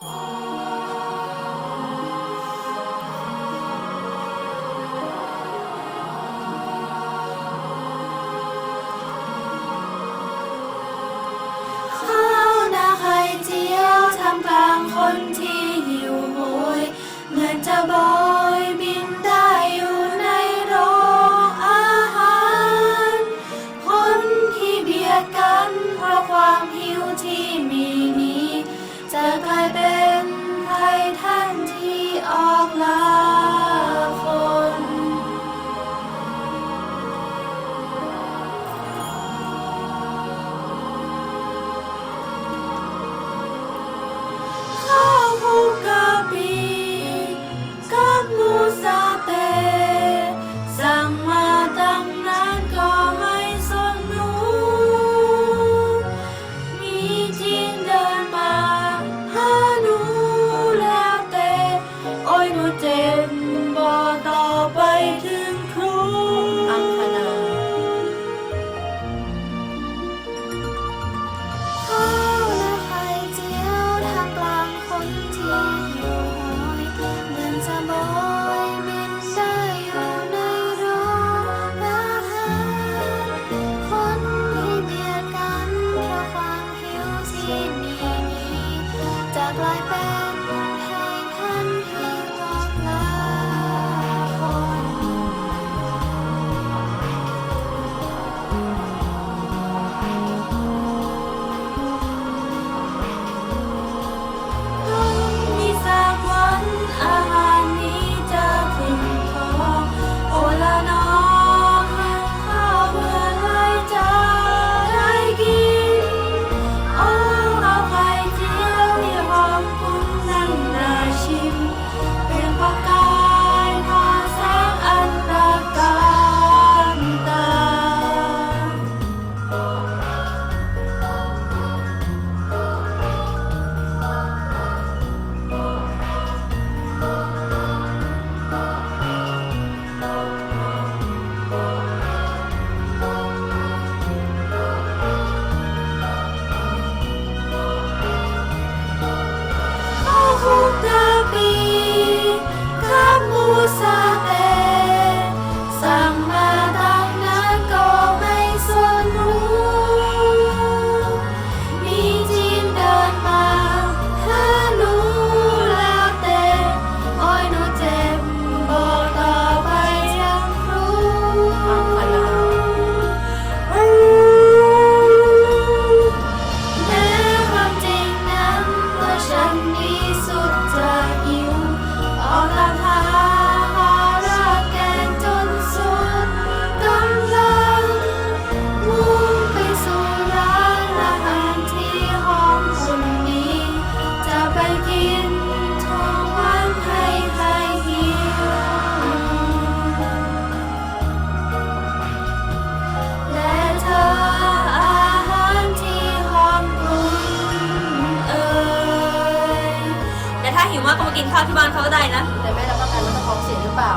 Oh. love. ouça หิวมากก็มากินข้าวที่บ้านเขาก็ได้นะ แต่แม่รับประกันว่าจะท้องเสียหรือเปล่า